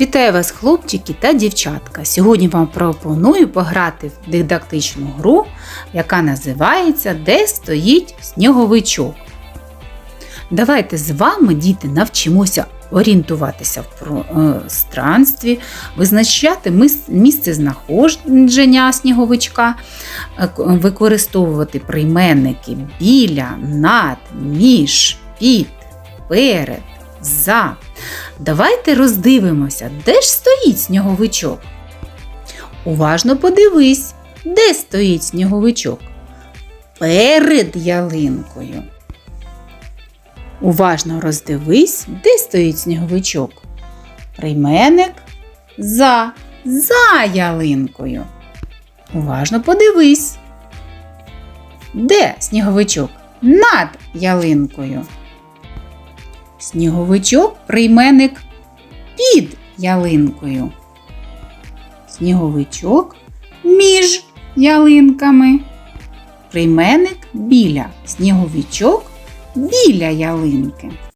Вітаю вас, хлопчики та дівчатка. Сьогодні вам пропоную пограти в дидактичну гру, яка називається Де стоїть сніговичок. Давайте з вами, діти, навчимося орієнтуватися в пространстві, визначати місце знаходження сніговичка, е, використовувати прийменники біля, над, між, під, перед, за. Давайте роздивимося, де ж стоїть сніговичок. Уважно подивись, де стоїть сніговичок. Перед ялинкою. Уважно роздивись, де стоїть сніговичок. Прийменник за, за ялинкою. Уважно подивись. Де сніговичок? Над ялинкою. Сніговичок прийменник під ялинкою. Сніговичок між ялинками. Прийменник біля. Сніговичок біля ялинки.